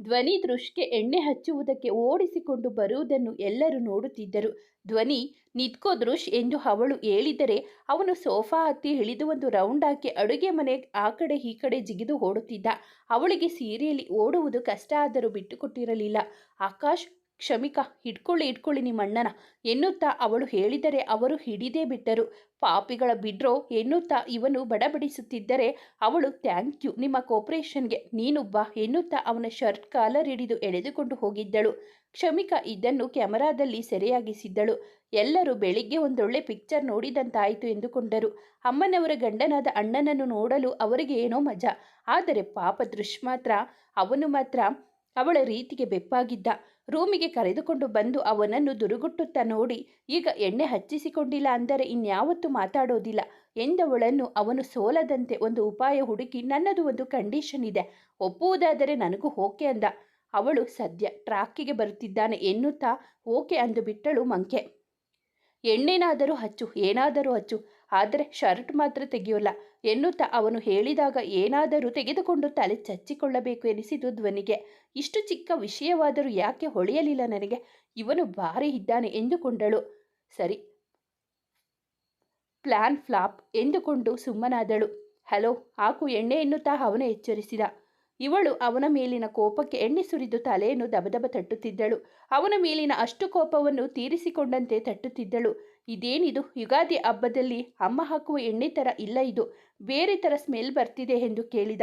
ಧ್ವನಿ ದೃಷ್ಟಿಗೆ ಎಣ್ಣೆ ಹಚ್ಚುವುದಕ್ಕೆ ಓಡಿಸಿಕೊಂಡು ಬರುವುದನ್ನು ಎಲ್ಲರೂ ನೋಡುತ್ತಿದ್ದರು. ಧ್ವನಿ ನಿತ್ಕೋ ದೃಶ್ ಎಂದು ಅವಳು ಹೇಳಿದರೆ ಅವನು ಸೋಫಾ ಹತ್ತಿ ಇಳಿದು ಒಂದು ರೌಂಡ್ ಹಾಕಿ ಅಡುಗೆ ಮನೆ ಆ ಕಡೆ ಈ ಕಡೆ ಜಿಗಿದು ಓಡುತ್ತಿದ್ದ. ಅವಳಿಗೆ ಸೀರೆಯಲ್ಲಿ ಓಡುವುದು ಕಷ್ಟ ಆದರೂ ಬಿಟ್ಟುಕೊಟ್ಟಿರಲಿಲ್ಲ. ಆಕಾಶ್ ಕ್ಷಮಿಕ, ಹಿಡ್ಕೊಳ್ಳಿ ಇಟ್ಕೊಳ್ಳಿ ನಿಮ್ಮ ಅಣ್ಣನ ಎನ್ನುತ್ತಾ ಅವಳು ಹೇಳಿದರೆ ಅವರು ಹಿಡಿದೇ ಬಿಟ್ಟರು. ಪಾಪಿಗಳ ಬಿಡ್ರೋ ಎನ್ನುತ್ತಾ ಇವನು ಬಡಬಡಿಸುತ್ತಿದ್ದರೆ ಅವಳು ಥ್ಯಾಂಕ್ ಯು ನಿಮ್ಮ ಕೋಪರೇಷನ್ಗೆ ನೀನುಬ್ಬ ಎನ್ನುತ್ತಾ ಅವನ ಶರ್ಟ್ ಕಾಲರ್ ಹಿಡಿದು ಎಳೆದುಕೊಂಡು ಹೋಗಿದ್ದಳು. ಕ್ಷಮಿಕ ಇದನ್ನು ಕ್ಯಾಮರಾದಲ್ಲಿ ಸೆರೆಯಾಗಿಸಿದ್ದಳು. ಎಲ್ಲರೂ ಬೆಳಿಗ್ಗೆ ಒಂದೊಳ್ಳೆ ಪಿಕ್ಚರ್ ನೋಡಿದಂತಾಯಿತು ಎಂದುಕೊಂಡರು. ಅಮ್ಮನವರ ಗಂಡನಾದ ಅಣ್ಣನನ್ನು ನೋಡಲು ಅವರಿಗೆ ಏನೋ ಮಜಾ. ಆದರೆ ಪಾಪ ದೃಶ್ ಮಾತ್ರ ಅವನು ಮಾತ್ರ ಅವಳ ರೀತಿಗೆ ಬೆಪ್ಪಾಗಿದ್ದ. ರೂಮಿಗೆ ಕರೆದುಕೊಂಡು ಬಂದು ಅವನನ್ನು ದುರುಗುಟ್ಟುತ್ತಾ ನೋಡಿ, ಈಗ ಎಣ್ಣೆ ಹಚ್ಚಿಸಿಕೊಂಡಿಲ್ಲ ಅಂದರೆ ಇನ್ಯಾವತ್ತೂ ಮಾತಾಡೋದಿಲ್ಲ ಎಂದವಳನ್ನು ಅವನು ಸೋಲದಂತೆ ಒಂದು ಉಪಾಯ ಹುಡುಕಿ ನನ್ನದು ಒಂದು ಕಂಡೀಷನ್ ಇದೆ, ಒಪ್ಪುವುದಾದರೆ ನನಗೂ ಓಕೆ ಅಂದ. ಅವಳು ಸದ್ಯ ಟ್ರಾಕಿಗೆ ಬರುತ್ತಿದ್ದಾನೆ ಎನ್ನುತ್ತಾ ಓಕೆ ಅಂದು ಬಿಟ್ಟಳು ಮಂಕೆ. ಎಣ್ಣೆನಾದರೂ ಹಚ್ಚು, ಏನಾದರೂ ಹಚ್ಚು ಆದರೆ ಶರ್ಟ್ ಮಾತ್ರ ತೆಗೆಯೋಲ್ಲ. ಎನ್ನುತ್ತಾ ಅವನು ಹೇಳಿದಾಗ ಏನಾದರೂ ತೆಗೆದುಕೊಂಡು ತಲೆ ಚಚ್ಚಿಕೊಳ್ಳಬೇಕು ಎನಿಸಿತು ಧ್ವನಿಗೆ. ಇಷ್ಟು ಚಿಕ್ಕ ವಿಷಯವಾದರೂ ಯಾಕೆ ಹೊಳೆಯಲಿಲ್ಲ ನನಗೆ? ಇವನು ಭಾರಿ ಇದ್ದಾನೆ ಎಂದುಕೊಂಡಳು. ಸರಿ. ಪ್ಲಾನ್ ಫ್ಲಾಪ್ ಎಂದುಕೊಂಡು ಸುಮ್ಮನಾದಳು. ಹಲೋ, ಹಾಕು ಎಣ್ಣೆ ಎನ್ನುತ್ತಾ ಅವನು ಎಚ್ಚರಿಸಿದ. ಇವಳು ಅವನ ಮೇಲಿನ ಕೋಪಕ್ಕೆ ಎಣ್ಣೆ ಸುರಿದು ತಲೆಯನ್ನು ದಬದಬ ತಟ್ಟುತ್ತಿದ್ದಳು. ಅವನ ಮೇಲಿನ ಅಷ್ಟು ಕೋಪವನ್ನು ತೀರಿಸಿಕೊಂಡಂತೆ ತಟ್ಟುತ್ತಿದ್ದಳು. ಇದೇನಿದು? ಯುಗಾದಿ ಹಬ್ಬದಲ್ಲಿ ಅಮ್ಮ ಹಾಕುವ ಎಣ್ಣೆ ಥರ ಇಲ್ಲ ಇದು. ಬೇರೆ ಥರ ಸ್ಮೆಲ್ ಬರ್ತಿದೆ ಎಂದು ಕೇಳಿದ.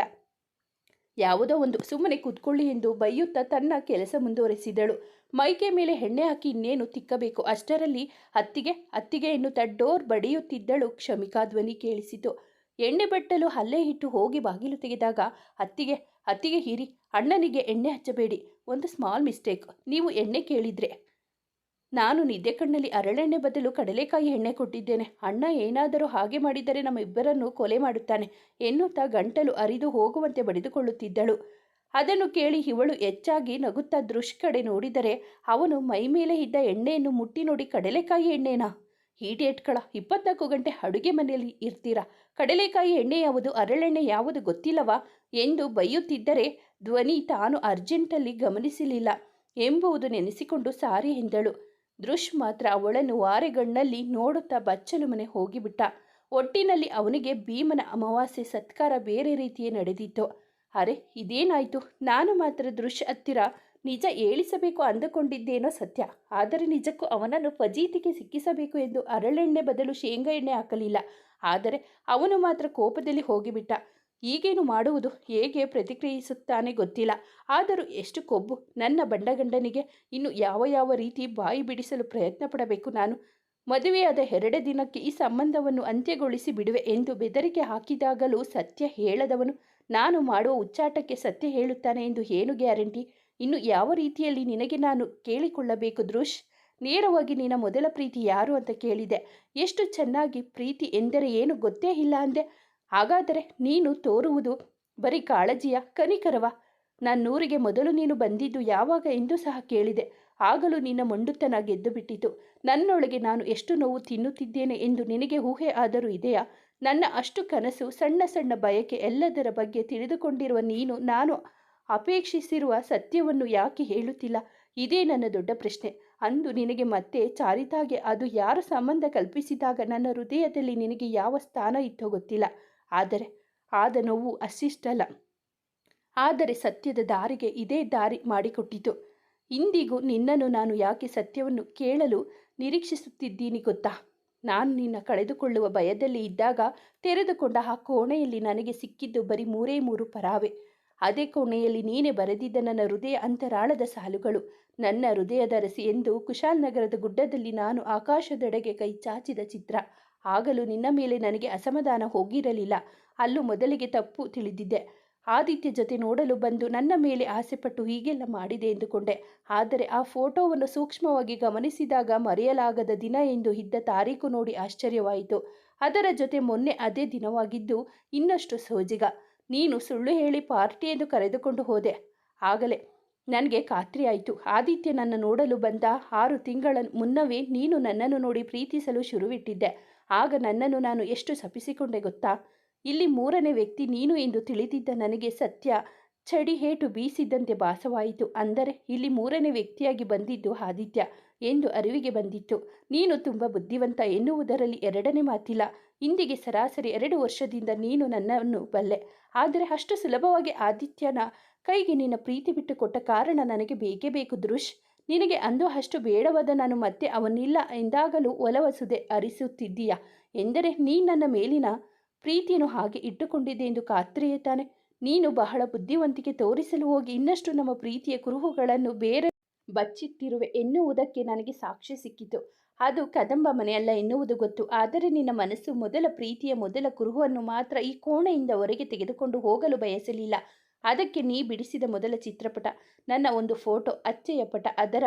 ಯಾವುದೋ ಒಂದು, ಸುಮ್ಮನೆ ಕೂತ್ಕೊಳ್ಳಿ ಎಂದು ಬೈಯುತ್ತಾ ತನ್ನ ಕೆಲಸ ಮುಂದುವರೆಸಿದಳು. ಮೈಕೆ ಮೇಲೆ ಎಣ್ಣೆ ಹಾಕಿ ಇನ್ನೇನು ತಿಕ್ಕಬೇಕು? ಅಷ್ಟರಲ್ಲಿ ಅತ್ತಿಗೆ ಅತ್ತಿಗೆ ಎನ್ನುತ್ತಾ ಬಡಿಯುತ್ತಿದ್ದಳು ಕ್ಷಮಿಕಾ ಧ್ವನಿ ಕೇಳಿಸಿತು. ಎಣ್ಣೆ ಬಟ್ಟಲು ಹಲ್ಲೆ ಇಟ್ಟು ಹೋಗಿ ಬಾಗಿಲು ತೆಗೆದಾಗ, ಅತ್ತಿಗೆ ಅತ್ತಿಗೆ ಹೀರಿ, ಅಣ್ಣನಿಗೆ ಎಣ್ಣೆ ಹಚ್ಚಬೇಡಿ. ಒಂದು ಸ್ಮಾಲ್ ಮಿಸ್ಟೇಕ್ ನೀವು ಎಣ್ಣೆ ಕೇಳಿದ್ರೆ. ನಾನು ನಿದ್ದೆ ಕಣ್ಣಲ್ಲಿ ಅರಳೆಣ್ಣೆ ಬದಲು ಕಡಲೆಕಾಯಿ ಎಣ್ಣೆ ಕೊಟ್ಟಿದ್ದೇನೆ. ಅಣ್ಣ ಏನಾದರೂ ಹಾಗೆ ಮಾಡಿದರೆ ನಮ್ಮ ಇಬ್ಬರನ್ನು ಕೊಲೆ ಮಾಡುತ್ತಾನೆ ಎನ್ನುತ್ತಾ ಗಂಟಲು ಅರಿದು ಹೋಗುವಂತೆ ಬಡಿದುಕೊಳ್ಳುತ್ತಿದ್ದಳು. ಅದನ್ನು ಕೇಳಿ ಇವಳು ಹೆಚ್ಚಾಗಿ ನಗುತ್ತಾ ದೃಶ್ ಕಡೆ ನೋಡಿದರೆ ಅವನು ಮೈ ಮೇಲೆ ಇದ್ದ ಎಣ್ಣೆಯನ್ನು ಮುಟ್ಟಿ ನೋಡಿ ಕಡಲೆಕಾಯಿ ಎಣ್ಣೆನಾ? ಈಡೇಟ್ಗಳ ಇಪ್ಪತ್ನಾಲ್ಕು ಗಂಟೆ ಅಡುಗೆ ಮನೆಯಲ್ಲಿ ಇರ್ತೀರಾ? ಕಡಲೆಕಾಯಿ ಎಣ್ಣೆ ಯಾವುದು, ಅರಳೆಣ್ಣೆ ಯಾವುದು ಗೊತ್ತಿಲ್ಲವಾ? ಎಂದು ಬೈಯುತ್ತಿದ್ದರೆ ಧ್ವನಿ ತಾನು ಅರ್ಜೆಂಟಲ್ಲಿ ಗಮನಿಸಲಿಲ್ಲ ಎಂಬುವುದು ನೆನೆಸಿಕೊಂಡು ಸಾರಿ ಎಂದಳು. ದೃಶ್ ಮಾತ್ರ ಅವಳನ್ನು ವಾರೆಗಣ್ಣಲ್ಲಿ ನೋಡುತ್ತಾ ಬಚ್ಚಲು ಮನೆ ಹೋಗಿಬಿಟ್ಟ. ಒಟ್ಟಿನಲ್ಲಿ ಅವನಿಗೆ ಭೀಮನ ಅಮಾವಾಸ್ಯೆ ಸತ್ಕಾರ ಬೇರೆ ರೀತಿಯೇ ನಡೆದಿತ್ತು. ಅರೆ, ಇದೇನಾಯಿತು? ನಾನು ಮಾತ್ರ ದೃಶ್ ಹತ್ತಿರ ನಿಜ ಏಳಿಸಬೇಕು ಅಂದುಕೊಂಡಿದ್ದೇನೋ ಸತ್ಯ. ಆದರೆ ನಿಜಕ್ಕೂ ಅವನನ್ನು ಫಜೀತಿಗೆ ಸಿಕ್ಕಿಸಬೇಕು ಎಂದು ಅರಳೆಣ್ಣೆ ಬದಲು ಶೇಂಗಾ ಎಣ್ಣೆ ಹಾಕಲಿಲ್ಲ. ಆದರೆ ಅವನು ಮಾತ್ರ ಕೋಪದಲ್ಲಿ ಹೋಗಿಬಿಟ್ಟ. ಈಗೇನು ಮಾಡುವುದು, ಹೇಗೆ ಪ್ರತಿಕ್ರಿಯಿಸುತ್ತಾನೆ ಗೊತ್ತಿಲ್ಲ. ಆದರೂ ಎಷ್ಟು ಕೊಬ್ಬು ನನ್ನ ಬಂಡಗಂಡನಿಗೆ ಇನ್ನು ಯಾವ ಯಾವ ರೀತಿ ಬಾಯಿ ಬಿಡಿಸಲು ಪ್ರಯತ್ನ ಪಡಬೇಕು ನಾನು? ಮದುವೆಯಾದ ಎರಡೇ ದಿನಕ್ಕೆ ಈ ಸಂಬಂಧವನ್ನು ಅಂತ್ಯಗೊಳಿಸಿ ಬಿಡುವೆ ಎಂದು ಬೆದರಿಕೆ ಹಾಕಿದಾಗಲೂ ಸತ್ಯ ಹೇಳದವನು ನಾನು ಮಾಡುವ ಉಚ್ಚಾಟಕ್ಕೆ ಸತ್ಯ ಹೇಳುತ್ತಾನೆ ಎಂದು ಏನು ಗ್ಯಾರಂಟಿ? ಇನ್ನು ಯಾವ ರೀತಿಯಲ್ಲಿ ನಿನಗೆ ನಾನು ಕೇಳಿಕೊಳ್ಳಬೇಕು ದೃಶ್ ನೇರವಾಗಿ ನಿನ್ನ ಮೊದಲ ಪ್ರೀತಿ ಯಾರು ಅಂತ ಕೇಳಿದೆ. ಎಷ್ಟು ಚೆನ್ನಾಗಿ ಪ್ರೀತಿ ಎಂದರೆ ಏನು ಗೊತ್ತೇ ಇಲ್ಲ ಅಂದೆ. ಹಾಗಾದರೆ ನೀನು ತೋರುವುದು ಬರೀ ಕಾಳಜಿಯ ಕನಿಕರವ. ನನ್ನೂರಿಗೆ ಮೊದಲು ನೀನು ಬಂದಿದ್ದು ಯಾವಾಗ ಎಂದು ಸಹ ಕೇಳಿದೆ. ಆಗಲೂ ನಿನ್ನ ಮೊಂಡುತನ ಗೆದ್ದು ಬಿಟ್ಟಿತು ನನ್ನೊಳಗೆ ನಾನು ಎಷ್ಟು ನೋವು ತಿನ್ನುತ್ತಿದ್ದೇನೆ ಎಂದು ನಿನಗೆ ಊಹೆ ಆದರೂ ಇದೆಯಾ? ನನ್ನ ಅಷ್ಟು ಕನಸು, ಸಣ್ಣ ಸಣ್ಣ ಬಯಕೆ ಎಲ್ಲದರ ಬಗ್ಗೆ ತಿಳಿದುಕೊಂಡಿರುವ ನೀನು, ನಾನು ಅಪೇಕ್ಷಿಸಿರುವ ಸತ್ಯವನ್ನು ಯಾಕೆ ಹೇಳುತ್ತಿಲ್ಲ? ಇದೇ ನನ್ನ ದೊಡ್ಡ ಪ್ರಶ್ನೆ. ಅಂದು ನಿನಗೆ ಮತ್ತೆ ಚಾರಿತಾಗೆ ಅದು ಯಾರ ಸಂಬಂಧ ಕಲ್ಪಿಸಿದಾಗ ನನ್ನ ಹೃದಯದಲ್ಲಿ ನಿನಗೆ ಯಾವ ಸ್ಥಾನ ಇತ್ತೋ ಗೊತ್ತಿಲ್ಲ. ಆದರೆ ಆದ ನೋವು ಅಷ್ಟಿಷ್ಟಲ್ಲ ಆದರೆ ಸತ್ಯದ ದಾರಿಗೆ ಇದೇ ದಾರಿ ಮಾಡಿಕೊಟ್ಟಿತು. ಇಂದಿಗೂ ನಿನ್ನನ್ನು ನಾನು ಯಾಕೆ ಸತ್ಯವನ್ನು ಕೇಳಲು ನಿರೀಕ್ಷಿಸುತ್ತಿದ್ದೀನಿ ಗೊತ್ತಾ? ನಾನು ನಿನ್ನ ಕಳೆದುಕೊಳ್ಳುವ ಭಯದಲ್ಲಿ ಇದ್ದಾಗ ತೆರೆದುಕೊಂಡ ಆ ಕೋಣೆಯಲ್ಲಿ ನನಗೆ ಸಿಕ್ಕಿದ್ದು ಬರೀ ಮೂರೇ ಮೂರು ಪರಾವೆ. ಅದೇ ಕೋಣೆಯಲ್ಲಿ ನೀನೇ ಬರೆದಿದ್ದ ನನ್ನ ಹೃದಯ ಅಂತರಾಳದ ಸಾಲುಗಳು. ನನ್ನ ಹೃದಯದ ರಸಿ ಎಂದು ಕುಶಾಲನಗರದ ಗುಡ್ಡದಲ್ಲಿ ನಾನು ಆಕಾಶದೆಡೆಗೆ ಕೈ ಚಾಚಿದ ಚಿತ್ರ. ಆಗಲೂ ನಿನ್ನ ಮೇಲೆ ನನಗೆ ಅಸಮಾಧಾನ ಹೋಗಿರಲಿಲ್ಲ. ಅಲ್ಲೂ ಮೊದಲಿಗೆ ತಪ್ಪು ತಿಳಿದಿದ್ದೆ. ಆದಿತ್ಯ ಜೊತೆ ನೋಡಲು ಬಂದು ನನ್ನ ಮೇಲೆ ಆಸೆಪಟ್ಟು ಹೀಗೆಲ್ಲ ಮಾಡಿದೆ ಎಂದುಕೊಂಡೆ. ಆದರೆ ಆ ಫೋಟೋವನ್ನು ಸೂಕ್ಷ್ಮವಾಗಿ ಗಮನಿಸಿದಾಗ ಮರೆಯಲಾಗದ ದಿನ ಎಂದು ಇದ್ದ ತಾರೀಕು ನೋಡಿ ಆಶ್ಚರ್ಯವಾಯಿತು. ಅದರ ಜೊತೆ ಮೊನ್ನೆ ಅದೇ ದಿನವಾಗಿದ್ದು ಇನ್ನಷ್ಟು ಸೋಜಿಗ. ನೀನು ಸುಳ್ಳು ಹೇಳಿ ಪಾರ್ಟಿ ಎಂದು ಕರೆದುಕೊಂಡು ಹೋದೆ. ಆಗಲೇ ನನಗೆ ಖಾತ್ರಿಯಾಯಿತು ಆದಿತ್ಯ ನನ್ನ ನೋಡಲು ಬಂದ ಆರು ತಿಂಗಳ ಮುನ್ನವೇ ನೀನು ನನ್ನನ್ನು ನೋಡಿ ಪ್ರೀತಿಸಲು ಶುರುವಿಟ್ಟಿದ್ದೆ. ಆಗ ನನ್ನನ್ನು ನಾನು ಎಷ್ಟು ಸಪಿಸಿಕೊಂಡೆ ಗೊತ್ತಾ? ಇಲ್ಲಿ ಮೂರನೇ ವ್ಯಕ್ತಿ ನೀನು ಎಂದು ತಿಳಿದಿದ್ದ ನನಗೆ ಸತ್ಯ ಚಡಿ ಹೇಟು ಬೀಸಿದ್ದಂತೆ ಭಾಸವಾಯಿತು. ಅಂದರೆ ಇಲ್ಲಿ ಮೂರನೇ ವ್ಯಕ್ತಿಯಾಗಿ ಬಂದಿದ್ದು ಆದಿತ್ಯ ಎಂದು ಅರಿವಿಗೆ ಬಂದಿತ್ತು. ನೀನು ತುಂಬ ಬುದ್ಧಿವಂತ ಎನ್ನುವುದರಲ್ಲಿ ಎರಡನೇ ಮಾತಿಲ್ಲ. ಇಂದಿಗೆ ಸರಾಸರಿ ಎರಡು ವರ್ಷದಿಂದ ನೀನು ನನ್ನನ್ನು ಬಲ್ಲೆ. ಆದರೆ ಅಷ್ಟು ಸುಲಭವಾಗಿ ಆದಿತ್ಯನ ಕೈಗೆ ನಿನ್ನ ಪ್ರೀತಿ ಬಿಟ್ಟು ಕೊಟ್ಟ ಕಾರಣ ನನಗೆ ಬೇಕೇ ಬೇಕು ದೃಶ್ ನಿನಗೆ ಅಂದು ಅಷ್ಟು ಬೇಡವಾದ ನಾನು ಮತ್ತೆ ಅವನಿಲ್ಲ ಎಂದಾಗಲೂ ಒಲವಸುದೆ ಅರಿಸುತ್ತಿದ್ದೀಯಾ? ಎಂದರೆ ನೀ ನನ್ನ ಮೇಲಿನ ಪ್ರೀತಿಯನ್ನು ಹಾಗೆ ಇಟ್ಟುಕೊಂಡಿದ್ದೆ ಎಂದು ಖಾತ್ರಿಯೇ ತಾನೆ ನೀನು ಬಹಳ ಬುದ್ಧಿವಂತಿಕೆ ತೋರಿಸಲು ಹೋಗಿ ಇನ್ನಷ್ಟು ನಮ್ಮ ಪ್ರೀತಿಯ ಕುರುಹುಗಳನ್ನು ಬೇರೆ ಬಚ್ಚಿಟ್ಟಿರುವೆ ಎನ್ನುವುದಕ್ಕೆ ನನಗೆ ಸಾಕ್ಷಿ ಸಿಕ್ಕಿತು. ಅದು ಕದಂಬ ಮನೆಯಲ್ಲ ಎನ್ನುವುದು ಗೊತ್ತು. ಆದರೆ ನಿನ್ನ ಮನಸ್ಸು ಮೊದಲ ಪ್ರೀತಿಯ ಮೊದಲ ಕುರುಹುವನ್ನು ಮಾತ್ರ ಈ ಕೋಣೆಯಿಂದ ಹೊರಗೆ ತೆಗೆದುಕೊಂಡು ಹೋಗಲು ಬಯಸಲಿಲ್ಲ. ಅದಕ್ಕೆ ನೀ ಬಿಡಿಸಿದ ಮೊದಲ ಚಿತ್ರಪಟ, ನನ್ನ ಒಂದು ಫೋಟೋ, ಅಚ್ಚೆಯ ಪಟ, ಅದರ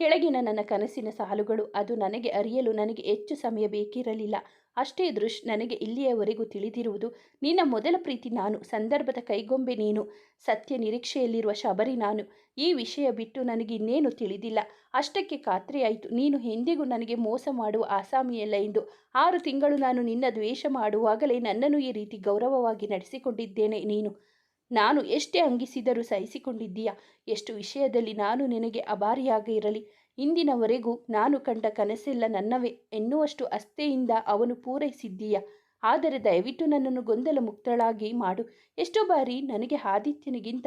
ಕೆಳಗಿನ ನನ್ನ ಕನಸಿನ ಸಾಲುಗಳು, ಅದು ನನಗೆ ಅರಿಯಲು ನನಗೆ ಹೆಚ್ಚು ಸಮಯ ಬೇಕಿರಲಿಲ್ಲ. ಅಷ್ಟೇ ದೃಶ್, ನನಗೆ ಇಲ್ಲಿಯವರೆಗೂ ತಿಳಿದಿರುವುದು, ನಿನ್ನ ಮೊದಲ ಪ್ರೀತಿ ನಾನು, ಸಂದರ್ಭದ ಕೈಗೊಂಬೆ ನೀನು, ಸತ್ಯ ನಿರೀಕ್ಷೆಯಲ್ಲಿರುವ ಶಬರಿ ನಾನು. ಈ ವಿಷಯ ಬಿಟ್ಟು ನನಗೆ ಇನ್ನೇನು ತಿಳಿದಿಲ್ಲ. ಅಷ್ಟಕ್ಕೆ ಖಾತ್ರಿಯಾಯಿತು. ನೀನು ಎಂದಿಗೂ ನನಗೆ ಮೋಸ ಮಾಡುವ ಆಸಾಮಿಯಲ್ಲ ಎಂದು. ಆರು ತಿಂಗಳು ನಾನು ನಿನ್ನ ದ್ವೇಷ ಮಾಡುವಾಗಲೇ ನನ್ನನ್ನು ಈ ರೀತಿ ಗೌರವವಾಗಿ ನಡೆಸಿಕೊಂಡಿದ್ದೇನೆ ನೀನು. ನಾನು ಎಷ್ಟೇ ಅಂಗಿಸಿದರೂ ಸಹಿಸಿಕೊಂಡಿದ್ದೀಯಾ? ಎಷ್ಟು ವಿಷಯದಲ್ಲಿ ನಾನು ನಿನಗೆ ಅಭಾರಿಯಾಗಿ ಇರಲಿ. ಇಂದಿನವರೆಗೂ ನಾನು ಕಂಡ ಕನಸೆಲ್ಲ ನನ್ನವೇ ಎನ್ನುವಷ್ಟು ಅಸ್ಥೆಯಿಂದ ಅವನು ಪೂರೈಸಿದ್ದೀಯ? ಆದರೆ ದಯವಿಟ್ಟು ನನ್ನನ್ನು ಗೊಂದಲ ಮುಕ್ತಳಾಗಿ ಮಾಡು. ಎಷ್ಟೋ ಬಾರಿ ನನಗೆ ಆದಿತ್ಯನಿಗಿಂತ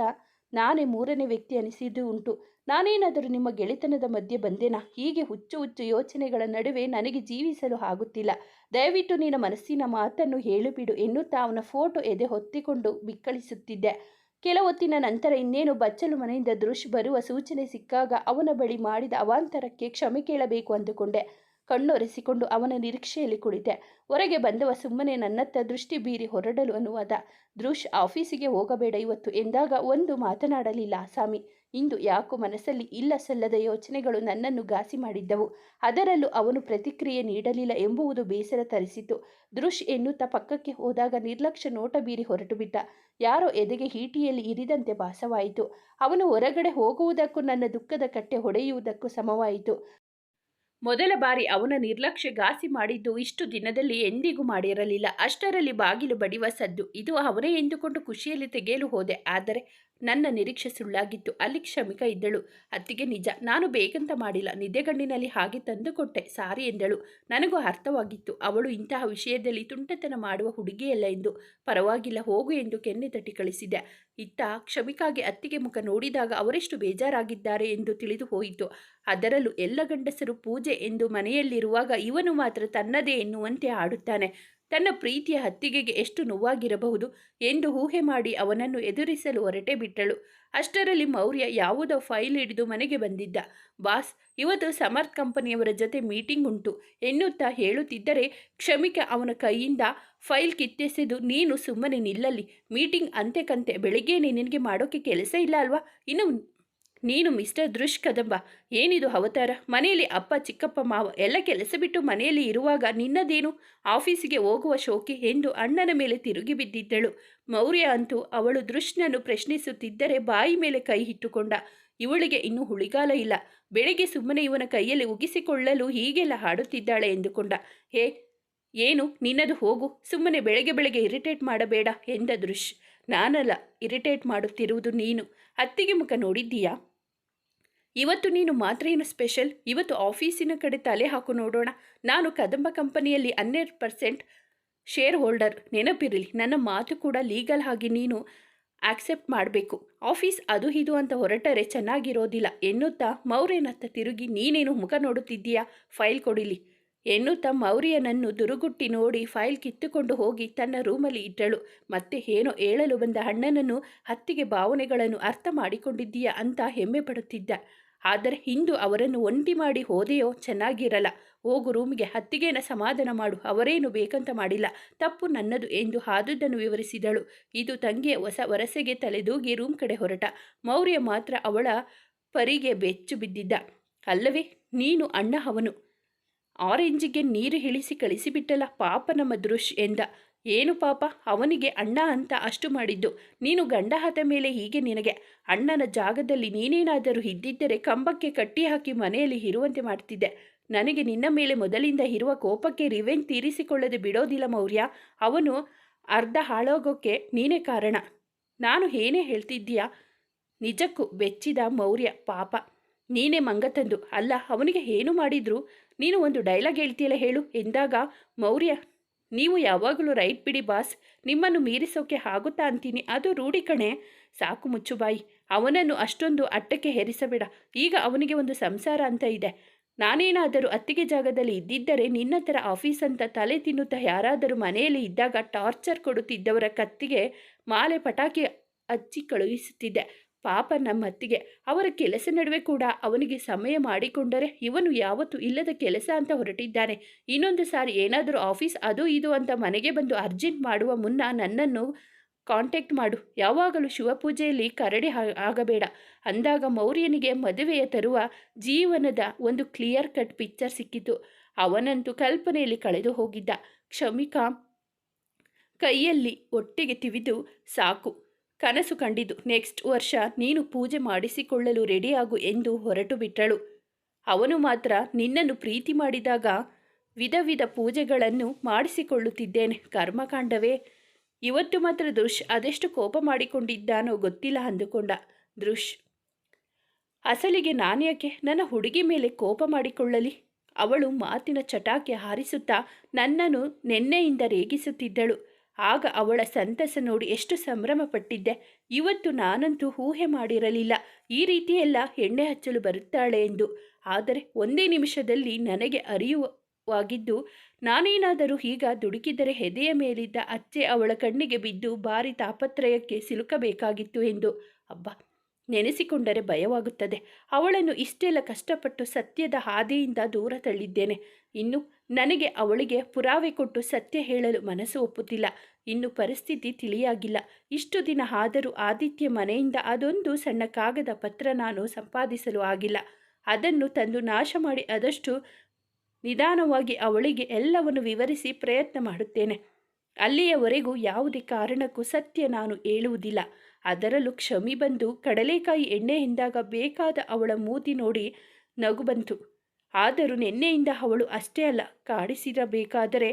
ನಾನೇ ಮೂರನೇ ವ್ಯಕ್ತಿ ಅನಿಸಿದ್ದು ಉಂಟು. ನಾನೇನಾದರೂ ನಿಮ್ಮ ಗೆಳೆತನದ ಮಧ್ಯೆ ಬಂದೆನಾ? ಹೀಗೆ ಹುಚ್ಚು ಹುಚ್ಚು ಯೋಚನೆಗಳ ನಡುವೆ ನನಗೆ ಜೀವಿಸಲು ಆಗುತ್ತಿಲ್ಲ. ದಯವಿಟ್ಟು ನಿನ್ನ ಮನಸ್ಸಿನ ಮಾತನ್ನು ಹೇಳಿಬಿಡು ಎನ್ನುತ್ತಾ ಅವನ ಫೋಟೋ ಎದೆ ಹೊತ್ತಿಕೊಂಡು ಬಿಕ್ಕಳಿಸುತ್ತಿದ್ದೆ. ಕೆಲ ಹೊತ್ತಿನ ನಂತರ ಇನ್ನೇನು ಬಚ್ಚಲು ಮನೆಯಿಂದ ದೃಶ್ ಬರುವ ಸೂಚನೆ ಸಿಕ್ಕಾಗ ಅವನ ಬಳಿ ಮಾಡಿದ ಅವಾಂತರಕ್ಕೆ ಕ್ಷಮೆ ಕೇಳಬೇಕು ಅಂದುಕೊಂಡೆ. ಕಣ್ಣೊರೆಸಿಕೊಂಡು ಅವನ ನಿರೀಕ್ಷೆಯಲ್ಲಿ ಕುಳಿತೆ. ಹೊರಗೆ ಬಂದವ ಸುಮ್ಮನೆ ನನ್ನತ್ತ ದೃಷ್ಟಿ ಬೀರಿ ಹೊರಡಲು ಅನುವಾದ. ದೃಶ್ ಆಫೀಸಿಗೆ ಹೋಗಬೇಡ ಇವತ್ತು. ಎಂದಾಗ ಒಂದು ಮಾತನಾಡಲಿಲ್ಲ. ಆಸಾಮಿ ಇಂದು ಯಾಕೋ ಮನಸ್ಸಲ್ಲಿ ಇಲ್ಲ ಸಲ್ಲದ ಯೋಚನೆಗಳು ನನ್ನನ್ನು ಘಾಸಿ ಮಾಡಿದ್ದವು. ಅದರಲ್ಲೂ ಅವನು ಪ್ರತಿಕ್ರಿಯೆ ನೀಡಲಿಲ್ಲ ಎಂಬುವುದು ಬೇಸರ ತರಿಸಿತು. ದೃಶ್ ಎನ್ನುತ್ತಾ ಪಕ್ಕಕ್ಕೆ ಹೋದಾಗ ನಿರ್ಲಕ್ಷ್ಯ ನೋಟ ಬೀರಿ ಹೊರಟು ಬಿಟ್ಟ ಯಾರೋ ಎದೆಗೆ ಹೀಟಿಯಲ್ಲಿ ಇರಿದಂತೆ ಭಾಸವಾಯಿತು. ಅವನು ಹೊರಗಡೆ ಹೋಗುವುದಕ್ಕೂ ನನ್ನ ದುಃಖದ ಕಟ್ಟೆ ಹೊಡೆಯುವುದಕ್ಕೂ ಸಮವಾಯಿತು. ಮೊದಲ ಬಾರಿ ಅವನ ನಿರ್ಲಕ್ಷ್ಯ ಗಾಸಿ ಮಾಡಿದ್ದು ಇಷ್ಟು ದಿನದಲ್ಲಿ ಎಂದಿಗೂ ಮಾಡಿರಲಿಲ್ಲ. ಅಷ್ಟರಲ್ಲಿ ಬಾಗಿಲು ಬಡಿವ ಸದ್ದು. ಇದು ಅವನೇ ಎಂದುಕೊಂಡು ಖುಷಿಯಲ್ಲಿ ತೆಗೆಯಲು ಹೋದೆ. ಆದರೆ ನನ್ನ ನಿರೀಕ್ಷೆ ಸುಳ್ಳಾಗಿತ್ತು. ಅಲ್ಲಿ ಕ್ಷಮಿಕ ಇದ್ದಳು. ಅತ್ತಿಗೆ ನಿಜ. ನಾನು ಬೇಗಂತ ಮಾಡಿಲ್ಲ. ನಿದ್ದೆಗಣ್ಣಿನಲ್ಲಿ ಹಾಗೆ ತಂದುಕೊಟ್ಟೆ. ಸಾರಿ ಎಂದಳು. ನನಗೂ ಅರ್ಥವಾಗಿತ್ತು. ಅವಳು ಇಂತಹ ವಿಷಯದಲ್ಲಿ ತುಂಟತನ ಮಾಡುವ ಹುಡುಗಿಯಲ್ಲ ಎಂದು. ಪರವಾಗಿಲ್ಲ, ಹೋಗು ಎಂದು ಕೆನ್ನೆ ತಟ್ಟಿ ಕಳಿಸಿದೆ. ಇತ್ತ ಕ್ಷಮಿಕಾಗೆ ಅತ್ತಿಗೆ ಮುಖ ನೋಡಿದಾಗ ಅವರೆಷ್ಟು ಬೇಜಾರಾಗಿದ್ದಾರೆ ಎಂದು ತಿಳಿದು ಹೋಯಿತು. ಅದರಲ್ಲೂ ಎಲ್ಲ ಗಂಡಸರು ಪೂಜೆ ಎಂದು ಮನೆಯಲ್ಲಿರುವಾಗ ಇವನು ಮಾತ್ರ ತನ್ನದೇ ಎನ್ನುವಂತೆ ಆಡುತ್ತಾನೆ. ತನ್ನ ಪ್ರೀತಿಯ ಹತ್ತಿಗೆಗೆ ಎಷ್ಟು ನೋವಾಗಿರಬಹುದು ಎಂದು ಊಹೆ ಮಾಡಿ ಅವನನ್ನು ಎದುರಿಸಲು ಹೊರಟೆ ಬಿಟ್ಟಳು. ಅಷ್ಟರಲ್ಲಿ ಮೌರ್ಯ ಯಾವುದೋ ಫೈಲ್ ಹಿಡಿದು ಮನೆಗೆ ಬಂದಿದ್ದ. ಬಾಸ್, ಇವತ್ತು ಸಮರ್ಥ್ ಕಂಪನಿಯವರ ಜೊತೆ ಮೀಟಿಂಗ್ ಉಂಟು ಎನ್ನುತ್ತಾ ಹೇಳುತ್ತಿದ್ದರೆ, ಕ್ಷಮಿಕ ಅವನ ಕೈಯಿಂದ ಫೈಲ್ ಕಿತ್ತೆಸೆದು ನೀನು ಸುಮ್ಮನೆ ನಿಲ್ಲಲ್ಲಿ ಮೀಟಿಂಗ್ ಅಂತೆ ಕಂತೆ ಬೆಳಿಗ್ಗೆನೇ ನಿನಗೆ ಮಾಡೋಕ್ಕೆ ಕೆಲಸ ಇಲ್ಲ ಅಲ್ವಾ? ಇನ್ನು ನೀನು ಮಿಸ್ಟರ್ ದೃಶ್ ಕದಂಬ. ಏನಿದು ಅವತಾರ? ಮನೆಯಲ್ಲಿ ಅಪ್ಪ, ಚಿಕ್ಕಪ್ಪ, ಮಾವ ಎಲ್ಲ ಕೆಲಸ ಬಿಟ್ಟು ಮನೆಯಲ್ಲಿ ಇರುವಾಗ ನಿನ್ನದೇನು? ಆಫೀಸಿಗೆ ಹೋಗುವ ಶೋಕಿ ಎಂದು ಅಣ್ಣನ ಮೇಲೆ ತಿರುಗಿ ಬಿದ್ದಿದ್ದಳು. ಮೌರ್ಯ ಅಂತೂ ಅವಳು ದೃಶ್ನನ್ನು ಪ್ರಶ್ನಿಸುತ್ತಿದ್ದರೆ ಬಾಯಿ ಮೇಲೆ ಕೈ ಇಟ್ಟುಕೊಂಡ. ಇವಳಿಗೆ ಇನ್ನೂ ಹುಳಿಗಾಲ ಇಲ್ಲ. ಬೆಳಿಗ್ಗೆ ಸುಮ್ಮನೆ ಇವನ ಕೈಯಲ್ಲಿ ಉಗಿಸಿಕೊಳ್ಳಲು ಹೀಗೆಲ್ಲ ಹಾಡುತ್ತಿದ್ದಾಳೆ ಎಂದುಕೊಂಡ. ಹೇ, ಏನು? ನಿನ್ನದು ಹೋಗು. ಸುಮ್ಮನೆ ಬೆಳಗ್ಗೆ ಬೆಳಗ್ಗೆ ಇರಿಟೇಟ್ ಮಾಡಬೇಡ ಎಂದ ದೃಶ್. ನಾನಲ್ಲ, ಇರಿಟೇಟ್ ಮಾಡುತ್ತಿರುವುದು ನೀನು. ಅತ್ತಿಗೆ ಮುಖ ನೋಡಿದ್ದೀಯಾ? ಇವತ್ತು ನೀನು ಮಾತ್ರ ಏನು ಸ್ಪೆಷಲ್? ಇವತ್ತು ಆಫೀಸಿನ ಕಡೆ ತಲೆ ಹಾಕು ನೋಡೋಣ. ನಾನು ಕದಂಬ ಕಂಪನಿಯಲ್ಲಿ ಹನ್ನೆರಡು ಪರ್ಸೆಂಟ್ ಶೇರ್ ಹೋಲ್ಡರ್. ನೆನಪಿರಲಿ, ನನ್ನ ಮಾತು ಕೂಡ ಲೀಗಲ್ ಆಗಿ ನೀನು ಆಕ್ಸೆಪ್ಟ್ ಮಾಡಬೇಕು. ಆಫೀಸ್ ಅದು ಇದು ಅಂತ ಹೊರಟರೆ ಚೆನ್ನಾಗಿರೋದಿಲ್ಲ. ಎನ್ನುತ್ತಾ ಮೌರ್ಯನತ್ತ ತಿರುಗಿ, ನೀನೇನು ಮುಖ ನೋಡುತ್ತಿದ್ದೀಯಾ? ಫೈಲ್ ಕೊಡಿಲಿ. ಎನ್ನುತ್ತಾ ಮೌರ್ಯನನ್ನು ದುರುಗುಟ್ಟಿ ನೋಡಿ ಫೈಲ್ ಕಿತ್ತುಕೊಂಡು ಹೋಗಿ ತನ್ನ ರೂಮಲ್ಲಿ ಇಟ್ಟಳು ಮತ್ತೆ ಏನೋ ಹೇಳಲು ಬಂದ ಅಣ್ಣನನ್ನು ಹತ್ತಿಗೆ ಭಾವನೆಗಳನ್ನು ಅರ್ಥ ಮಾಡಿಕೊಂಡಿದ್ದೀಯಾ ಅಂತ ಹೆಮ್ಮೆ ಪಡುತ್ತಿದ್ದ. ಆದರೆ ಇಂದು ಅವರನ್ನು ಒಂಟಿ ಮಾಡಿ ಹೋದೆಯೋ ಚೆನ್ನಾಗಿರಲ್ಲ. ಹೋಗು ರೂಮ್ಗೆ ಹತ್ತಿಗೆನ ಸಮಾಧಾನ ಮಾಡು. ಅವರೇನು ಬೇಕಂತ ಮಾಡಿಲ್ಲ. ತಪ್ಪು ನನ್ನದು ಎಂದು ಹಾದುದನ್ನು ವಿವರಿಸಿದಳು. ಇದು ತಂಗಿಯ ಹೊಸ ವರಸೆಗೆ ತಲೆದೂಗಿ ರೂಮ್ ಕಡೆ ಹೊರಟ. ಮೌರ್ಯ ಮಾತ್ರ ಅವಳ ಪರಿಗೆ ಬೆಚ್ಚು ಬಿದ್ದಿದ್ದ. ಅಲ್ಲವೇ, ನೀನು ಅಣ್ಣ ಅವನು. ಆರೆಂಜಿಗೆ ನೀರು ಇಳಿಸಿ ಕಳಿಸಿಬಿಟ್ಟಲ್ಲ ಪಾಪ ನಮ್ಮ ದೃಶ್ ಎಂದ. ಏನು ಪಾಪ? ಅವನಿಗೆ ಅಣ್ಣ ಅಂತ ಅಷ್ಟು ಮಾಡಿದ್ದು. ನೀನು ಗಂಡ ಹತ ಮೇಲೆ ಹೀಗೆ ನಿನಗೆ ಅಣ್ಣನ ಜಾಗದಲ್ಲಿ ನೀನೇನಾದರೂ ಇದ್ದಿದ್ದರೆ ಕಂಬಕ್ಕೆ ಕಟ್ಟಿ ಹಾಕಿ ಮನೆಯಲ್ಲಿ ಇರುವಂತೆ ಮಾಡ್ತಿದ್ದೆ. ನನಗೆ ನಿನ್ನ ಮೇಲೆ ಮೊದಲಿಂದ ಇರುವ ಕೋಪಕ್ಕೆ ರಿವೆಂಜ್ ತೀರಿಸಿಕೊಳ್ಳದೆ ಬಿಡೋದಿಲ್ಲ ಮೌರ್ಯ. ಅವನು ಅರ್ಧ ಹಾಳೋಗೋಕ್ಕೆ ನೀನೇ ಕಾರಣ. ನಾನು ಏನೇ ಹೇಳ್ತಿದ್ದೀಯಾ? ನಿಜಕ್ಕೂ ಬೆಚ್ಚಿದ ಮೌರ್ಯ ಪಾಪ. ನೀನೇ ಮಂಗ ತಂದು ಅಲ್ಲ, ಅವನಿಗೆ ಏನು ಮಾಡಿದ್ರು? ನೀನು ಒಂದು ಡೈಲಾಗ್ ಹೇಳ್ತೀಯಲ್ಲ ಹೇಳು. ಎಂದಾಗ ಮೌರ್ಯ ನೀವು ಯಾವಾಗಲೂ ರೈಟ್ ಬಿಡಿ ಬಾಸ್, ನಿಮ್ಮನ್ನು ಮೀರಿಸೋಕೆ ಆಗುತ್ತಾ ಅಂತೀನಿ. ಅದು ರೂಢಿ ಕಣೆ. ಸಾಕು ಮುಚ್ಚುಬಾಯಿ. ಅವನನ್ನು ಅಷ್ಟೊಂದು ಅಟ್ಟಕ್ಕೆ ಹೆರಿಸಬೇಡ. ಈಗ ಅವನಿಗೆ ಒಂದು ಸಂಸಾರ ಅಂತ ಇದೆ. ನಾನೇನಾದರೂ ಅತ್ತಿಗೆ ಜಾಗದಲ್ಲಿ ಇದ್ದಿದ್ದರೆ ನಿನ್ನ ಥರ ಆಫೀಸ್ ಅಂತ ತಲೆ ತಿನ್ನುತ್ತಾ ಯಾರಾದರೂ ಮನೆಯಲ್ಲಿ ಇದ್ದಾಗ ಟಾರ್ಚರ್ ಕೊಡುತ್ತಿದ್ದವರ ಕತ್ತಿಗೆ ಮಾಲೆ ಪಟಾಕಿ ಹಚ್ಚಿ ಕಳುಹಿಸುತ್ತಿದ್ದೆ. ಪಾಪ ನಮ್ಮತ್ತಿಗೆ. ಅವರ ಕೆಲಸ ನಡುವೆ ಕೂಡ ಅವನಿಗೆ ಸಮಯ ಮಾಡಿಕೊಂಡರೆ ಇವನು ಯಾವತ್ತೂ ಇಲ್ಲದ ಕೆಲಸ ಅಂತ ಹೊರಟಿದ್ದಾನೆ. ಇನ್ನೊಂದು ಸಾರಿ ಏನಾದರೂ ಆಫೀಸ್ ಅದು ಇದು ಅಂತ ಮನೆಗೆ ಬಂದು ಅರ್ಜೆಂಟ್ ಮಾಡುವ ಮುನ್ನ ನನ್ನನ್ನು ಕಾಂಟ್ಯಾಕ್ಟ್ ಮಾಡು. ಯಾವಾಗಲೂ ಶಿವಪೂಜೆಯಲ್ಲಿ ಕರಡಿ ಆಗಬೇಡ. ಅಂದಾಗ ಮೌರ್ಯನಿಗೆ ಮದುವೆಯ ತರುವ ಜೀವನದ ಒಂದು ಕ್ಲಿಯರ್ ಕಟ್ ಪಿಕ್ಚರ್ ಸಿಕ್ಕಿತು. ಅವನಂತೂ ಕಲ್ಪನೆಯಲ್ಲಿ ಕಳೆದು ಹೋಗಿದ್ದ. ಕ್ಷಮಿಕಾ. ಕೈಯಲ್ಲಿ ಒಟ್ಟಿಗೆ ತಿವಿದು ಸಾಕು. ಕನಸು ಕಂಡಿದ್ದು. ನೆಕ್ಸ್ಟ್ ವರ್ಷ ನೀನು ಪೂಜೆ ಮಾಡಿಸಿಕೊಳ್ಳಲು ರೆಡಿಯಾಗು ಎಂದು ಹೊರಟು ಬಿಟ್ಟಳು. ಅವನು ಮಾತ್ರ ನಿನ್ನನ್ನು ಪ್ರೀತಿ ಮಾಡಿದಾಗ ವಿಧ ವಿಧ ಪೂಜೆಗಳನ್ನು ಮಾಡಿಸಿಕೊಳ್ಳುತ್ತಿದ್ದೇನೆ. ಕರ್ಮಕಾಂಡವೇ. ಇವತ್ತು ಮಾತ್ರ ದೃಶ್ ಅದೆಷ್ಟು ಕೋಪ ಮಾಡಿಕೊಂಡಿದ್ದಾನೋ ಗೊತ್ತಿಲ್ಲ ಅಂದುಕೊಂಡ ದೃಶ್ ಅಸಲಿಗೆ ನಾನ್ಯಾಕೆ ನನ್ನ ಹುಡುಗಿ ಮೇಲೆ ಕೋಪ ಮಾಡಿಕೊಳ್ಳಲಿ? ಅವಳು ಮಾತಿನ ಚಟಾಕಿ ಹಾರಿಸುತ್ತಾ ನನ್ನನ್ನು ನೆನ್ನೆಯಿಂದ ರೇಗಿಸುತ್ತಿದ್ದಳು. ಆಗ ಅವಳ ಸಂತಸ ನೋಡಿ ಎಷ್ಟು ಸಂಭ್ರಮ ಪಟ್ಟಿದ್ದೆ ಇವತ್ತು ನಾನಂತೂ ಊಹೆ ಮಾಡಿರಲಿಲ್ಲ. ಈ ರೀತಿಯೆಲ್ಲ ಎಣ್ಣೆ ಹಚ್ಚಲು ಬರುತ್ತಾಳೆ ಎಂದು. ಆದರೆ ಒಂದೇ ನಿಮಿಷದಲ್ಲಿ ನನಗೆ ಅರಿಯುವಾಗಿದ್ದು, ನಾನೇನಾದರೂ ಈಗ ದುಡುಕಿದರೆ ಹೆದೆಯ ಮೇಲಿದ್ದ ಅಚ್ಚೆ ಅವಳ ಕಣ್ಣಿಗೆ ಬಿದ್ದು ಭಾರಿ ತಾಪತ್ರಯಕ್ಕೆ ಸಿಲುಕಬೇಕಾಗಿತ್ತು ಎಂದು. ಅಬ್ಬಾ ನೆನೆಸಿಕೊಂಡರೆ ಭಯವಾಗುತ್ತದೆ. ಅವಳನ್ನು ಇಷ್ಟೆಲ್ಲ ಕಷ್ಟಪಟ್ಟು ಸತ್ಯದ ಹಾದಿಯಿಂದ ದೂರ ತಳ್ಳಿದ್ದೇನೆ. ಇನ್ನು ನನಗೆ ಅವಳಿಗೆ ಪುರಾವೆ ಕೊಟ್ಟು ಸತ್ಯ ಹೇಳಲು ಮನಸ್ಸು ಒಪ್ಪುತ್ತಿಲ್ಲ. ಇನ್ನು ಪರಿಸ್ಥಿತಿ ತಿಳಿಯಾಗಿಲ್ಲ. ಇಷ್ಟು ದಿನ ಆದರೂ ಆದಿತ್ಯ ಮನೆಯಿಂದ ಅದೊಂದು ಸಣ್ಣ ಕಾಗದ ಪತ್ರ ನಾನು ಸಂಪಾದಿಸಲು ಆಗಿಲ್ಲ. ಅದನ್ನು ತಂದು ನಾಶ ಮಾಡಿ ಆದಷ್ಟು ನಿಧಾನವಾಗಿ ಅವಳಿಗೆ ಎಲ್ಲವನ್ನು ವಿವರಿಸಿ ಪ್ರಯತ್ನ ಮಾಡುತ್ತೇನೆ. ಅಲ್ಲಿಯವರೆಗೂ ಯಾವುದೇ ಕಾರಣಕ್ಕೂ ಸತ್ಯ ನಾನು ಹೇಳುವುದಿಲ್ಲ. ಅದರಲ್ಲೂ ಕ್ಷಮಿ ಬಂದು ಕಡಲೆಕಾಯಿ ಎಣ್ಣೆ ಎಂದಾಗ ಬೇಕಾದ ಅವಳ ಮೂತಿ ನೋಡಿ ನಗು ಬಂತು ಆದರೂ ನಿನ್ನೆಯಿಂದ ಅವಳು ಅಷ್ಟೇ ಅಲ್ಲ, ಕಾಡಿಸಿರಬೇಕಾದರೆ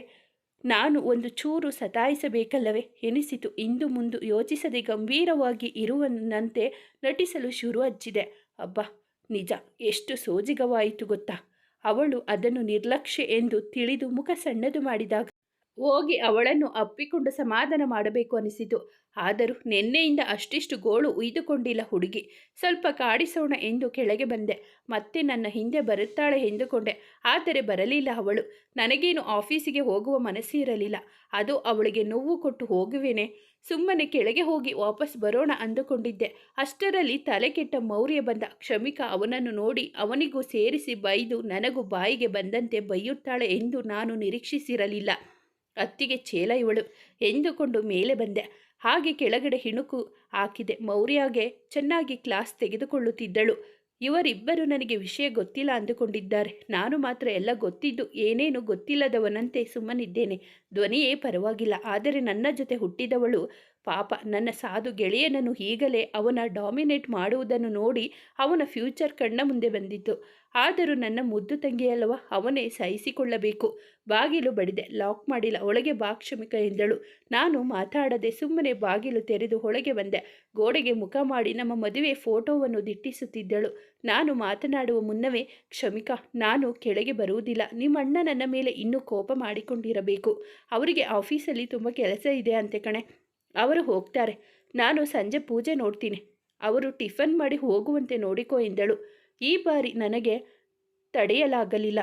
ನಾನು ಒಂದು ಚೂರು ಸತಾಯಿಸಬೇಕಲ್ಲವೇ ಎನಿಸಿತು. ಇಂದು ಮುಂದು ಯೋಚಿಸದೆ ಗಂಭೀರವಾಗಿ ಇರುವನಂತೆ ನಟಿಸಲು ಶುರು ಹಚ್ಚಿದೆ ಅಬ್ಬಾ, ನಿಜ, ಎಷ್ಟು ಸೋಜಿಗವಾಯಿತು ಗೊತ್ತಾ? ಅವಳು ಅದನ್ನು ನಿರ್ಲಕ್ಷ್ಯ ಎಂದು ತಿಳಿದು ಮುಖ ಸಣ್ಣದು ಮಾಡಿದಾಗ ಹೋಗಿ ಅವಳನ್ನು ಅಪ್ಪಿಕೊಂಡು ಸಮಾಧಾನ ಮಾಡಬೇಕು ಅನಿಸಿತು. ಆದರೂ ನಿನ್ನೆಯಿಂದ ಅಷ್ಟಿಷ್ಟು ಗೋಳು ಉಯ್ದುಕೊಂಡಿಲ್ಲ ಹುಡುಗಿ. ಸ್ವಲ್ಪ ಕಾಡಿಸೋಣ ಎಂದು ಕೆಳಗೆ ಬಂದೆ. ಮತ್ತೆ ನನ್ನ ಹಿಂದೆ ಬರುತ್ತಾಳೆ ಎಂದುಕೊಂಡೆ. ಆದರೆ ಬರಲಿಲ್ಲ ಅವಳು. ನನಗೇನು ಆಫೀಸಿಗೆ ಹೋಗುವ ಮನಸ್ಸು ಇರಲಿಲ್ಲ. ಅದು ಅವಳಿಗೆ ನೋವು ಕೊಟ್ಟು ಹೋಗುವೇನೆ. ಸುಮ್ಮನೆ ಕೆಳಗೆ ಹೋಗಿ ವಾಪಸ್ ಬರೋಣ ಅಂದುಕೊಂಡಿದ್ದೆ. ಅಷ್ಟರಲ್ಲಿ ತಲೆ ಕೆಟ್ಟ ಮೌರ್ಯ ಬಂದ ಕ್ಷಮಿಕ ಅವನನ್ನು ನೋಡಿ ಅವನಿಗೂ ಸೇರಿಸಿ ಬೈದು ನನಗೂ ಬಾಯಿಗೆ ಬಂದಂತೆ ಬೈಯುತ್ತಾಳೆ ಎಂದು ನಾನು ನಿರೀಕ್ಷಿಸಿರಲಿಲ್ಲ. ಅತ್ತಿಗೆ ಚೇಲ ಇವಳು ಎಂದುಕೊಂಡು ಮೇಲೆ ಬಂದೆ. ಹಾಗೆ ಕೆಳಗಡೆ ಹಿಣುಕು ಹಾಕಿದೆ. ಮೌರ್ಯಾಗೆ ಚೆನ್ನಾಗಿ ಕ್ಲಾಸ್ ತೆಗೆದುಕೊಳ್ಳುತ್ತಿದ್ದಳು. ಇವರಿಬ್ಬರು ನನಗೆ ವಿಷಯ ಗೊತ್ತಿಲ್ಲ ಅಂದುಕೊಂಡಿದ್ದಾರೆ. ನಾನು ಮಾತ್ರ ಎಲ್ಲ ಗೊತ್ತಿದ್ದು, ಏನೇನು ಗೊತ್ತಿಲ್ಲದವನಂತೆ ಸುಮ್ಮನಿದ್ದೇನೆ. ಧ್ವನಿಯೇ ಪರವಾಗಿಲ್ಲ. ಆದರೆ ನನ್ನ ಜೊತೆ ಹುಟ್ಟಿದವಳು ಪಾಪ. ನನ್ನ ಸಾಧು ಗೆಳೆಯನನ್ನು ಈಗಲೇ ಅವನ ಡಾಮಿನೇಟ್ ಮಾಡುವುದನ್ನು ನೋಡಿ ಅವನ ಫ್ಯೂಚರ್ ಕಣ್ಣ ಮುಂದೆ ಬಂದಿತ್ತು. ಆದರೂ ನನ್ನ ಮುದ್ದು ತಂಗಿಯಲ್ಲವ ಅವನೇ ಸಹಿಸಿಕೊಳ್ಳಬೇಕು. ಬಾಗಿಲು ಬಡಿದೆ. ಲಾಕ್ ಮಾಡಿಲ್ಲ. ಒಳಗೆ ಬಾಕ್ಷಮಿಕ ಎಂದಳು. ನಾನು ಮಾತಾಡದೆ ಸುಮ್ಮನೆ ಬಾಗಿಲು ತೆರೆದು ಒಳಗೆ ಬಂದೆ. ಗೋಡೆಗೆ ಮುಖ ಮಾಡಿ ನಮ್ಮ ಮದುವೆ ಫೋಟೋವನ್ನು ದಿಟ್ಟಿಸುತ್ತಿದ್ದಳು. ನಾನು ಮಾತನಾಡುವ ಮುನ್ನವೇ, ಕ್ಷಮಿಕಾ, ನಾನು ಕೆಳಗೆ ಬರುವುದಿಲ್ಲ. ನಿಮ್ಮಣ್ಣ ನನ್ನ ಮೇಲೆ ಇನ್ನೂ ಕೋಪ ಮಾಡಿಕೊಂಡಿರಬೇಕು. ಅವರಿಗೆ ಆಫೀಸಲ್ಲಿ ತುಂಬ ಕೆಲಸ ಇದೆ ಅಂತೆ ಕಣೆ. ಅವರು ಹೋಗ್ತಾರೆ. ನಾನು ಸಂಜೆ ಪೂಜೆ ನೋಡ್ತೀನಿ. ಅವರು ಟಿಫನ್ ಮಾಡಿ ಹೋಗುವಂತೆ ನೋಡಿಕೋ ಎಂದಳು. ಈ ಬಾರಿ ನನಗೆ ತಡೆಯಲಾಗಲಿಲ್ಲ.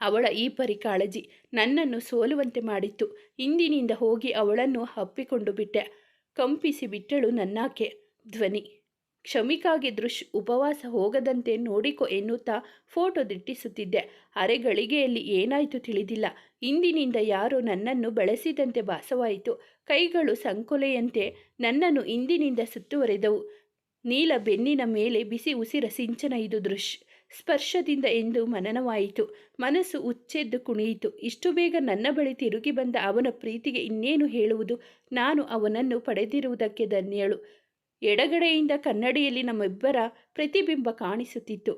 ಅವಳ ಈ ಪರಿ ಕಾಳಜಿ ನನ್ನನ್ನು ಸೋಲುವಂತೆ ಮಾಡಿತ್ತು. ಇಂದಿನಿಂದ ಹೋಗಿ ಅವಳನ್ನು ಹಪ್ಪಿಕೊಂಡು ಬಿಟ್ಟೆ. ಕಂಪಿಸಿ ಬಿಟ್ಟಳು ನನ್ನಾಕೆ. ಧ್ವನಿ. ಕ್ಷಮಿಕಾಗಿ ದೃಶ್ ಉಪವಾಸ ಹೋಗದಂತೆ ನೋಡಿಕೊ ಎನ್ನುತ್ತಾ ಫೋಟೋ ದಿಟ್ಟಿಸುತ್ತಿದ್ದೆ. ಅರೆಗಳಿಗೆಯಲ್ಲಿ ಏನಾಯಿತು ತಿಳಿದಿಲ್ಲ. ಇಂದಿನಿಂದ ಯಾರೋ ನನ್ನನ್ನು ಬಳಸಿದಂತೆ ಭಾಸವಾಯಿತು. ಕೈಗಳು ಸಂಕೊಲೆಯಂತೆ ನನ್ನನ್ನು ಇಂದಿನಿಂದ ಸುತ್ತುವರೆದವು. ನೀಲ ಬೆನ್ನಿನ ಮೇಲೆ ಬಿಸಿ ಉಸಿರ ಸಿಂಚನ ಇದು ದೃಶ್. ಸ್ಪರ್ಶದಿಂದ ಎಂದು ಮನನವಾಯಿತು. ಮನಸ್ಸು ಉಚ್ಚೆದ್ದು ಕುಣಿಯಿತು. ಇಷ್ಟು ಬೇಗ ನನ್ನ ಬಳಿ ತಿರುಗಿ ಬಂದ ಅವನ ಪ್ರೀತಿಗೆ ಇನ್ನೇನು ಹೇಳುವುದು? ನಾನು ಅವನನ್ನು ಪಡೆದಿರುವುದಕ್ಕೆ ಧನ್ಯಳು. ಎಡಗಡೆಯಿಂದ ಕನ್ನಡಿಯಲ್ಲಿ ನಮ್ಮಿಬ್ಬರ ಪ್ರತಿಬಿಂಬ ಕಾಣಿಸುತ್ತಿತ್ತು.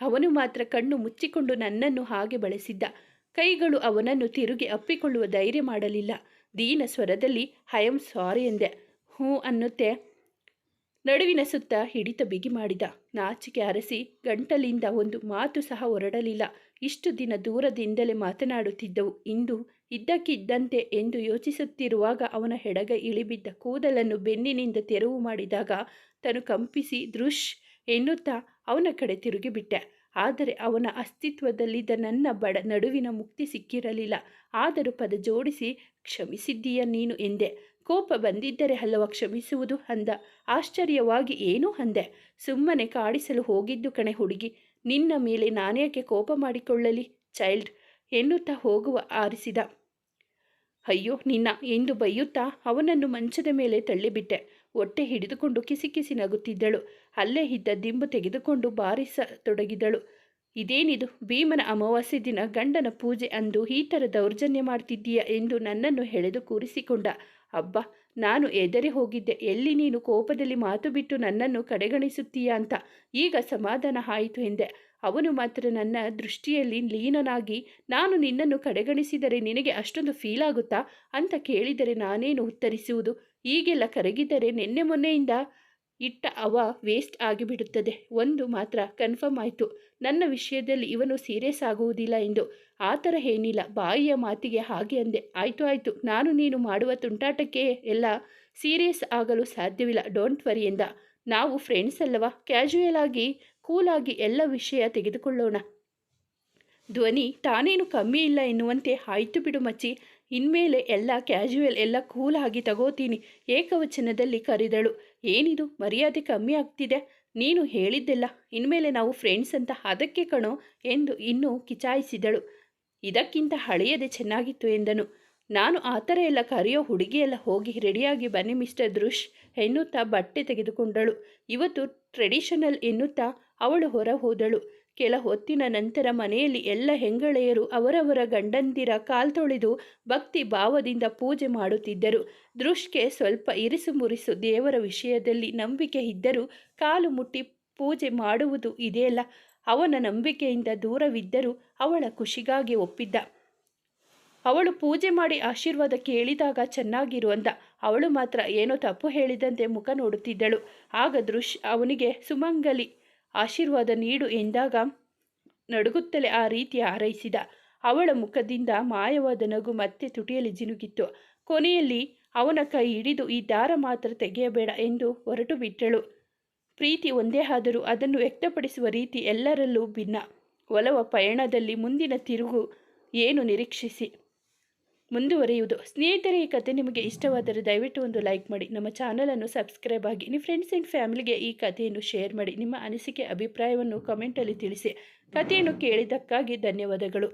ಅವನು ಮಾತ್ರ ಕಣ್ಣು ಮುಚ್ಚಿಕೊಂಡು ನನ್ನನ್ನು ಹಾಗೆ ಬಳಸಿದ್ದ. ಕೈಗಳು ಅವನನ್ನು ತಿರುಗಿ ಅಪ್ಪಿಕೊಳ್ಳುವ ಧೈರ್ಯ ಮಾಡಲಿಲ್ಲ. ದೀನ ಸ್ವರದಲ್ಲಿ ಐ ಸಾರಿ ಎಂದೆ. ಹ್ಞೂ ಅನ್ನುತ್ತೆ. ನಡುವಿನ ಸುತ್ತ ಹಿಡಿತ ಬಿಗಿ ಮಾಡಿದ. ನಾಚಿಕೆ ಅರಸಿ ಗಂಟಲಿಂದ ಒಂದು ಮಾತು ಸಹ ಹೊರಡಲಿಲ್ಲ. ಇಷ್ಟು ದಿನ ದೂರದಿಂದಲೇ ಮಾತನಾಡುತ್ತಿದ್ದವು. ಇಂದು ಇದ್ದಕ್ಕಿದ್ದಂತೆ ಎಂದು ಯೋಚಿಸುತ್ತಿರುವಾಗ ಅವನ ಹೆಡಗ ಇಳಿಬಿದ್ದ ಕೂದಲನ್ನು ಬೆನ್ನಿನಿಂದ ತೆರವು ಮಾಡಿದಾಗ ತನು ಕಂಪಿಸಿ ದೃಶ್ ಎನ್ನುತ್ತಾ ಅವನ ಕಡೆ ತಿರುಗಿಬಿಟ್ಟೆ ಆದರೆ ಅವನ ಅಸ್ತಿತ್ವದಲ್ಲಿದ್ದ ನನ್ನ ಬಡ ನಡುವಿನ ಮುಕ್ತಿ ಸಿಕ್ಕಿರಲಿಲ್ಲ. ಆದರೂ ಪದ ಜೋಡಿಸಿ, ಕ್ಷಮಿಸಿದ್ದೀಯ ನೀನು ಎಂದೆ. ಕೋಪ ಬಂದಿದ್ದರೆ ಅಲ್ಲವ ಕ್ಷಮಿಸುವುದು ಅಂದ. ಆಶ್ಚರ್ಯವಾಗಿ, ಏನೂ ಅಂದೆ? ಸುಮ್ಮನೆ ಕಾಡಿಸಲು ಹೋಗಿದ್ದು ಕಣೆ ಹುಡುಗಿ. ನಿನ್ನ ಮೇಲೆ ನಾನೇಕೆ ಕೋಪ ಮಾಡಿಕೊಳ್ಳಲಿ? ಚೈಲ್ಡ್, ಎನ್ನುತ್ತಾ ಹೋಗುವ ಆರಿಸಿದ. ಅಯ್ಯೋ, ನಿನ್ನ ಎಂದು ಬೈಯುತ್ತಾ ಅವನನ್ನು ಮಂಚದ ಮೇಲೆ ತಳ್ಳಿಬಿಟ್ಟೆ. ಹೊಟ್ಟೆ ಹಿಡಿದುಕೊಂಡು ಕಿಸಿಕಿಸಿ ನಗುತ್ತಿದ್ದಳು. ಅಲ್ಲೇ ಇದ್ದ ದಿಂಬು ತೆಗೆದುಕೊಂಡು ಬಾರಿಸತೊಡಗಿದಳು. ಇದೇನಿದು? ಭೀಮನ ಅಮಾವಾಸ್ಯೆ ದಿನ ಗಂಡನ ಪೂಜೆ ಅಂದು ಈ ಥರ ದೌರ್ಜನ್ಯ ಮಾಡ್ತಿದ್ದೀಯ ಎಂದು ನನ್ನನ್ನು ಎಳೆದು ಕೂರಿಸಿಕೊಂಡ. ಅಬ್ಬಾ, ನಾನು ಎದರೆ ಹೋಗಿದ್ದೆ. ಎಲ್ಲಿ ನೀನು ಕೋಪದಲ್ಲಿ ಮಾತು ಬಿಟ್ಟು ನನ್ನನ್ನು ಕಡೆಗಣಿಸುತ್ತೀಯ ಅಂತ. ಈಗ ಸಮಾಧಾನ ಆಯಿತು ಎಂದೆ. ಅವನು ಮಾತ್ರ ನನ್ನ ದೃಷ್ಟಿಯಲ್ಲಿ ಲೀನನಾಗಿ, ನಾನು ನಿನ್ನನ್ನು ಕಡೆಗಣಿಸಿದರೆ ನಿನಗೆ ಅಷ್ಟೊಂದು ಫೀಲ್ ಆಗುತ್ತಾ? ಅಂತ ಕೇಳಿದರೆ ನಾನೇನು ಉತ್ತರಿಸುವುದು? ಈಗೆಲ್ಲ ಕರಗಿದರೆ ನಿನ್ನೆ ಮೊನ್ನೆಯಿಂದ ಇಟ್ಟ ಅವ ವೇಸ್ಟ್ ಆಗಿಬಿಡುತ್ತದೆ. ಒಂದು ಮಾತ್ರ ಕನ್ಫರ್ಮ್ ಆಯಿತು. ನನ್ನ ವಿಷಯದಲ್ಲಿ ಇವನು ಸೀರಿಯಸ್ ಆಗುವುದಿಲ್ಲ ಎಂದು. ಆ ಥರ ಏನಿಲ್ಲ. ಬಾಯಿಯ ಮಾತಿಗೆ ಹಾಗೆ ಅಂದೆ. ಆಯಿತು ಆಯಿತು. ನಾನು ನೀನು ಮಾಡುವ ತುಂಟಾಟಕ್ಕೆ ಎಲ್ಲ ಸೀರಿಯಸ್ ಆಗಲು ಸಾಧ್ಯವಿಲ್ಲ. ಡೋಂಟ್ ವರಿ ಎಂದ. ನಾವು ಫ್ರೆಂಡ್ಸ್ ಅಲ್ಲವಾ? ಕ್ಯಾಶುಯಲ್ ಆಗಿ ಕೂಲಾಗಿ ಎಲ್ಲ ವಿಷಯ ತೆಗೆದುಕೊಳ್ಳೋಣ. ಧ್ವನಿ, ತಾನೇನು ಕಮ್ಮಿ ಇಲ್ಲ ಎನ್ನುವಂತೆ ಆಯಿತು ಬಿಡು ಮಚ್ಚಿ. ಇನ್ಮೇಲೆ ಎಲ್ಲ ಕ್ಯಾಶುಯಲ್, ಎಲ್ಲ ಕೂಲಾಗಿ ತಗೋತೀನಿ. ಏಕವಚನದಲ್ಲಿ ಕರೆದಳು. ಏನಿದು? ಮರ್ಯಾದೆ ಕಮ್ಮಿ ಆಗ್ತಿದೆ. ನೀನು ಹೇಳಿದ್ದೆಲ್ಲ. ಇನ್ಮೇಲೆ ನಾವು ಫ್ರೆಂಡ್ಸ್ ಅಂತ ಅದಕ್ಕೆ ಕಣೋ ಎಂದು ಇನ್ನೂ ಕಿಚಾಯಿಸಿದಳು. ಇದಕ್ಕಿಂತ ಹಳೆಯದೆ ಚೆನ್ನಾಗಿತ್ತು ಎಂದನು. ನಾನು ಆ ಥರ ಎಲ್ಲ ಕರೆಯೋ ಹುಡುಗಿಯೆಲ್ಲ ಹೋಗಿ ರೆಡಿಯಾಗಿ ಬನ್ನಿ ಮಿಸ್ಟರ್ ದೃಶ್ ಎನ್ನುತ್ತಾ ಬಟ್ಟೆ ತೆಗೆದುಕೊಂಡಳು. ಇವತ್ತು ಟ್ರೆಡಿಷನಲ್ ಎನ್ನುತ್ತಾ ಅವಳು ಹೊರ ಹೋದಳು. ಕೆಲ ಹೊತ್ತಿನ ನಂತರ ಮನೆಯಲ್ಲಿ ಎಲ್ಲ ಹೆಂಗಳೆಯರು ಅವರವರ ಗಂಡಂದಿರ ಕಾಲ್ತೊಳೆದು ಭಕ್ತಿ ಭಾವದಿಂದ ಪೂಜೆ ಮಾಡುತ್ತಿದ್ದರು. ದೃಶ್ಗೆ ಸ್ವಲ್ಪ ಇರಿಸು ಮುರಿಸು ದೇವರ ವಿಷಯದಲ್ಲಿ ನಂಬಿಕೆ ಇದ್ದರೂ ಕಾಲು ಮುಟ್ಟಿ ಪೂಜೆ ಮಾಡುವುದು ಇದೆಯಲ್ಲ? ಅವನ ನಂಬಿಕೆಯಿಂದ ದೂರವಿದ್ದರೂ ಅವಳ ಖುಷಿಗಾಗಿ ಒಪ್ಪಿದ್ದ. ಅವಳು ಪೂಜೆ ಮಾಡಿ ಆಶೀರ್ವಾದ ಕೇಳಿದಾಗ ಚೆನ್ನಾಗಿರು ಅಂದ. ಅವಳು ಮಾತ್ರ ಏನೋ ತಪ್ಪು ಹೇಳಿದಂತೆ ಮುಖ ನೋಡುತ್ತಿದ್ದಳು. ಆಗ ದೃಶ್ ಅವನಿಗೆ, ಸುಮಂಗಲಿ, ಆಶೀರ್ವಾದ ನೀಡು ಎಂದಾಗ ನಡುಗುತ್ತಲೇ ಆ ರೀತಿ ಹಾರೈಸಿದ. ಅವಳ ಮುಖದಿಂದ ಮಾಯವಾದ ನಗು ಮತ್ತೆ ತುಟಿಯಲ್ಲಿ ಜಿನುಗಿತ್ತು. ಕೊನೆಯಲ್ಲಿ ಅವನ ಕೈ ಹಿಡಿದು, ಈ ದಾರ ಮಾತ್ರ ತೆಗೆಯಬೇಡ ಎಂದು ಹೊರಟು ಬಿಟ್ಟಳು. ಪ್ರೀತಿ ಒಂದೇ ಆದರೂ ಅದನ್ನು ವ್ಯಕ್ತಪಡಿಸುವ ರೀತಿ ಎಲ್ಲರಲ್ಲೂ ಭಿನ್ನ. ಒಲವ ಪಯಣದಲ್ಲಿ ಮುಂದಿನ ತಿರುಗು ಏನು ನಿರೀಕ್ಷಿಸಿ? ಮುಂದುವರಿಯುವುದು. ಸ್ನೇಹಿತರೆ, ಈ ಕತೆ ನಿಮಗೆ ಇಷ್ಟವಾದರೆ ದಯವಿಟ್ಟು ಒಂದು ಲೈಕ್ ಮಾಡಿ. ನಮ್ಮ ಚಾನಲನ್ನು ಸಬ್ಸ್ಕ್ರೈಬ್ ಆಗಿ. ನಿಮ್ಮ ಫ್ರೆಂಡ್ಸ್ ಆ್ಯಂಡ್ ಫ್ಯಾಮಿಲಿಗೆ ಈ ಕಥೆಯನ್ನು ಶೇರ್ ಮಾಡಿ. ನಿಮ್ಮ ಅನಿಸಿಕೆ, ಅಭಿಪ್ರಾಯವನ್ನು ಕಮೆಂಟಲ್ಲಿ ತಿಳಿಸಿ. ಕಥೆಯನ್ನು ಕೇಳಿದ್ದಕ್ಕಾಗಿ ಧನ್ಯವಾದಗಳು.